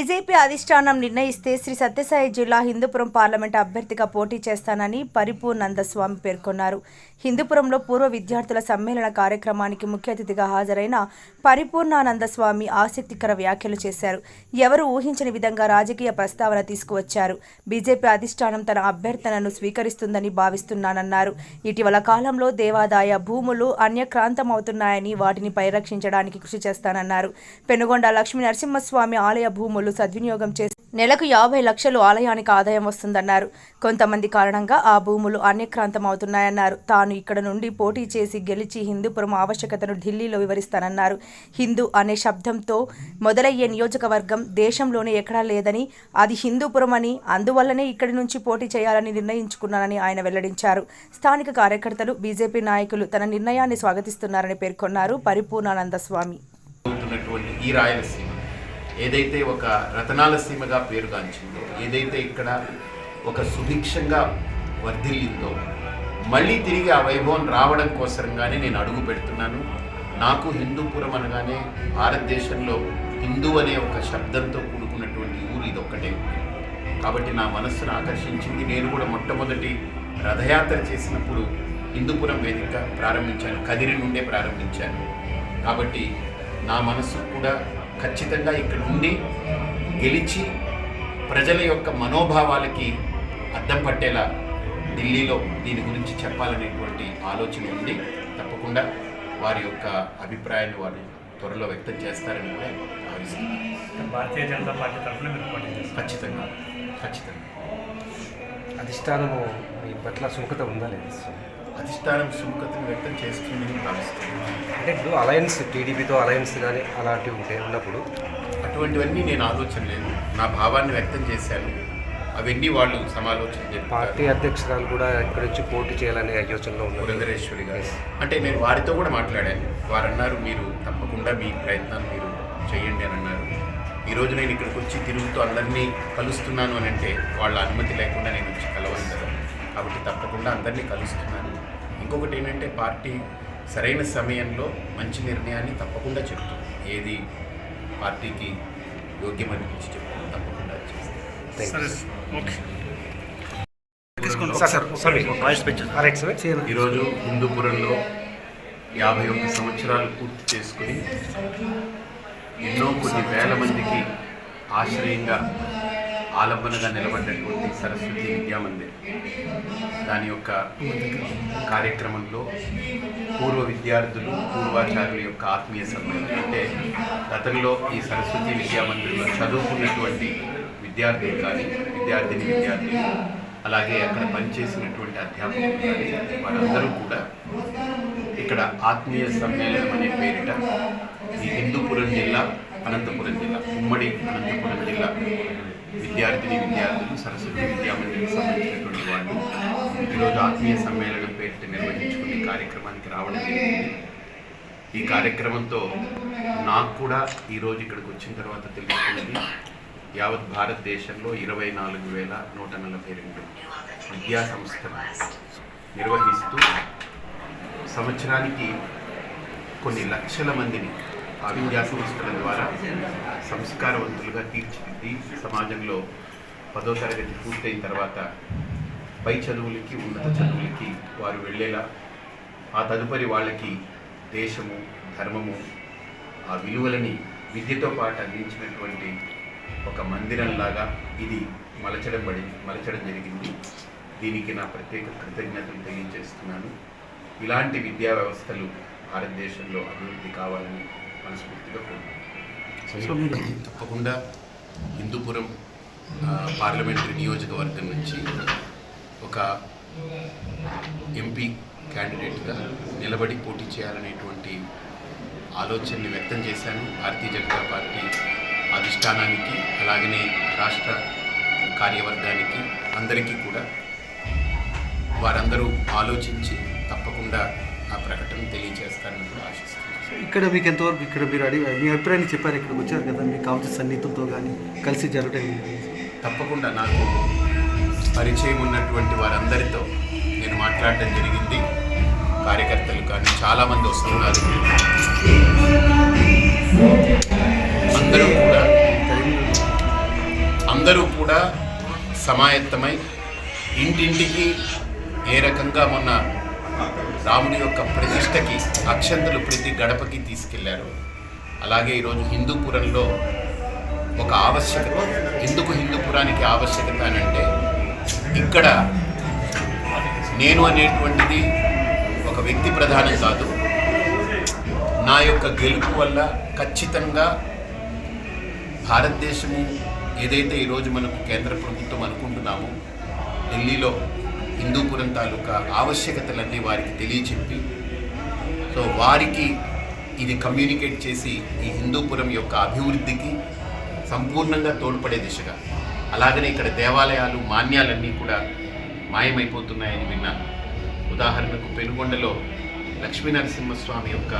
BJP అధిష్టానం నిర్ణయిస్తే శ్రీ సత్యసాయి జిల్లా Hindupuram parliament అభ్యర్థిగా పోటీ చేస్తానని పరిపూర్ణందస్వామి పేర్కొన్నారు. హిందూపురంలో పూర్వ విద్యార్థుల సమ్మేళన కార్యక్రమానికి ముఖ్య అతిథిగా హాజరైన పరిపూర్ణానందస్వామి ఆసక్తికర వ్యాఖ్యలు చేశారు. ఎవరు ఊహించని విధంగా రాజకీయ ప్రస్తావన తీసుకువచ్చారు. బీజేపీ అధిష్టానం తన అభ్యర్థనను స్వీకరిస్తుందని భావిస్తున్నానన్నారు. ఇటీవల కాలంలో దేవాదాయ భూములు అన్యక్రాంతమవుతున్నాయని వాటిని పరిరక్షించడానికి కృషి చేస్తానన్నారు. పెనుగొండ లక్ష్మీ నరసింహస్వామి ఆలయ భూములు సద్వినియోగం చేసి నెలకు యాభై లక్షలు ఆలయానికి ఆదాయం వస్తుందన్నారు. కొంతమంది కారణంగా ఆ భూములు అన్యక్రాంతం అవుతున్నాయన్నారు తాను ఇక్కడ నుండి పోటీ చేసి గెలిచి హిందూపురం ఆవశ్యకతను ఢిల్లీలో వివరిస్తానన్నారు. హిందూ అనే శబ్దంతో మొదలయ్యే నియోజకవర్గం దేశంలోనే ఎక్కడా లేదని అది హిందూపురం అని అందువల్లనే ఇక్కడి నుంచి పోటీ చేయాలని నిర్ణయించుకున్నానని ఆయన వెల్లడించారు. స్థానిక కార్యకర్తలు బీజేపీ నాయకులు తన నిర్ణయాన్ని స్వాగతిస్తున్నారని పేర్కొన్నారు పరిపూర్ణానంద స్వామి ఈ రాయలసీమ ఏదైతే ఒక రతనాల సీమగా పేరుగాంచిందో ఏదైతే ఇక్కడ ఒక సుభిక్షంగా వర్ధిల్లిందో మళ్ళీ తిరిగి ఆ వైభవం రావడం కోసరంగానే నేను అడుగు పెడుతున్నాను. నాకు హిందూపురం అనగానే భారతదేశంలో హిందూ అనే ఒక శబ్దంతో కూడుకున్నటువంటి ఊరు ఇది ఒక్కటే కాబట్టి నా మనస్సును ఆకర్షించింది నేను కూడా మొట్టమొదటి రథయాత్ర చేసినప్పుడు హిందూపురం వేదిక ప్రారంభించాను. కదిరి నుండే ప్రారంభించాను. కాబట్టి నా మనస్సు కూడా ఖచ్చితంగా ఇక్కడ ఉండి గెలిచి ప్రజల యొక్క మనోభావాలకి అద్దం పట్టేలా ఢిల్లీలో దీని గురించి చెప్పాలనేటువంటి ఆలోచన ఉంది తప్పకుండా వారి యొక్క అభిప్రాయాన్ని వారు త్వరలో వ్యక్తం చేస్తారని కూడా భావిస్తున్నాను. భారతీయ జనతా పార్టీ తరఫున ఖచ్చితంగా ఖచ్చితంగా. అధిష్టానము మీ పట్ల సుముఖత ఉందా లేదు అధిష్టానం సుముఖతను వ్యక్తం చేస్తుందని భావిస్తున్నాను. అంటే ఇప్పుడు అలయన్స్ టీడీపీతో అలయన్స్ కానీ అలాంటివి ఉంటాయి ఉన్నప్పుడు అటువంటివన్నీ నేను ఆలోచన లేదు. నా భావాన్ని వ్యక్తం చేశాను. అవన్నీ వాళ్ళు సమాలోచన పార్టీ అధ్యక్షురాలు కూడా ఇక్కడి నుంచి పోటీ చేయాలనే యోచనలో ఉన్నారు పురంధరేశ్వరి గారు. అంటే నేను వారితో కూడా మాట్లాడాను. వారు అన్నారు మీరు తప్పకుండా మీ ప్రయత్నాలు మీరు చేయండి అని అన్నారు. ఈరోజు నేను ఇక్కడికి వచ్చి తిరుగుతూ అందరినీ కలుస్తున్నాను అని అంటే వాళ్ళ అనుమతి లేకుండా నేను వచ్చి కలవను కదా. కాబట్టి తప్పకుండా అందరినీ కలుస్తున్నాను. ఇంకొకటి ఏంటంటే పార్టీ సరైన సమయంలో మంచి నిర్ణయాన్ని తప్పకుండా చెప్తుంది. ఏది పార్టీకి యోగ్యమనిపించి చెప్తుంది తప్పకుండా చేస్తాను ఈరోజు హిందూపురంలో యాభై ఒక్క సంవత్సరాలు పూర్తి చేసుకుని ఎన్నో కొన్ని వేల మందికి ఆశ్రయంగా ఆలంబనగా నిలబడినటువంటి సరస్వతి విద్యామందిర్ దాని యొక్క కార్యక్రమంలో పూర్వ విద్యార్థులు పూర్వాచార్యుల యొక్క ఆత్మీయ సమ్మేళనం అంటే గతంలో ఈ సరస్వతి విద్యామందిర్లో చదువుకున్నటువంటి విద్యార్థులు కానీ విద్యార్థిని విద్యార్థులు అలాగే అక్కడ పనిచేసినటువంటి అధ్యాపకులు కానీ వారందరూ కూడా ఇక్కడ ఆత్మీయ సమ్మేళనం అనే పేరిట ఈ హిందూపురం జిల్లా అనంతపురం జిల్లా ఉమ్మడి అనంతపురం జిల్లా విద్యార్థిని విద్యార్థులు సరస్వతి విద్యామందిరికి సంబంధించినటువంటి వాళ్ళు ఈరోజు ఆత్మీయ సమ్మేళనం పేరిట నిర్వహించుకునే కార్యక్రమానికి రావడం జరిగింది. ఈ కార్యక్రమంతో నాకు కూడా ఈరోజు ఇక్కడికి వచ్చిన తర్వాత తెలుసుకున్నది యావత్ భారతదేశంలో ఇరవై నాలుగు వేల నూట నలభై రెండు విద్యా సంస్థలు నిర్వహిస్తూ సంవత్సరానికి కొన్ని లక్షల మందిని ఆ విద్యా సంస్థల ద్వారా సంస్కారవంతులుగా తీర్చిదిద్ది సమాజంలో పదో తరగతి పూర్తయిన తర్వాత పై చదువులకి ఉన్నత చదువులకి వారు వెళ్ళేలా ఆ తదుపరి వాళ్ళకి దేశము ధర్మము ఆ విలువలని విద్యతో పాటు అందించినటువంటి ఒక మందిరంలాగా ఇది మలచడం పడి మలచడం జరిగింది. దీనికి నా ప్రత్యేక కృతజ్ఞతలు తెలియజేస్తున్నాను. ఇలాంటి విద్యా వ్యవస్థలు భారతదేశంలో అభివృద్ధి కావాలని మనస్ఫూర్తిగా కోరుకుంటున్నాను తప్పకుండా హిందూపురం పార్లమెంటరీ నియోజకవర్గం నుంచి ఒక ఎంపీ క్యాండిడేట్గా నిలబడి పోటీ చేయాలనేటువంటి ఆలోచనని వ్యక్తం చేశాను. భారతీయ జనతా పార్టీ అధిష్టానానికి అలాగనే రాష్ట్ర కార్యవర్గానికి అందరికీ కూడా వారందరూ ఆలోచించి తప్పకుండా ఆ ప్రకటన తెలియజేస్తారని కూడా ఆశిస్తున్నాను. ఇక్కడ మీకు ఎంతవరకు ఇక్కడ మీరు అడిగి మీ అభిప్రాయాన్ని చెప్పారు ఇక్కడికి వచ్చారు కదా మీకు కావాల్సిన సన్నిహితులతో కానీ కలిసి జరగటం తప్పకుండా నాకు పరిచయం ఉన్నటువంటి వారందరితో నేను మాట్లాడటం జరిగింది. కార్యకర్తలు కానీ చాలామంది వస్తున్నారు. అందరూ కూడా అందరూ కూడా సమాయత్తమై ఇంటింటికి ఏ రకంగా మొన్న రాముడి యొక్క ప్రతిష్టకి అక్షంతలు ప్రతి గడపకి తీసుకెళ్ళారు. అలాగే ఈరోజు హిందూపురంలో ఒక ఆవశ్యకత ఎందుకు హిందూపురానికి ఆవశ్యకత అని అంటే ఇక్కడ నేను అనేటువంటిది ఒక వ్యక్తి ప్రధానం కాదు. నా యొక్క గెలుపు వల్ల ఖచ్చితంగా భారతదేశము ఏదైతే ఈరోజు మనకు కేంద్ర ప్రభుత్వం అనుకుంటున్నామో ఢిల్లీలో హిందూపురం తాలూకా ఆవశ్యకతలన్నీ వారికి తెలియచెప్పి సో వారికి ఇది కమ్యూనికేట్ చేసి ఈ హిందూపురం యొక్క అభివృద్ధికి సంపూర్ణంగా తోడ్పడే దిశగా. అలాగనే ఇక్కడ దేవాలయాలు మాన్యాలన్నీ కూడా మాయమైపోతున్నాయని విన్నాను. ఉదాహరణకు పెనుగొండలో లక్ష్మీనరసింహస్వామి యొక్క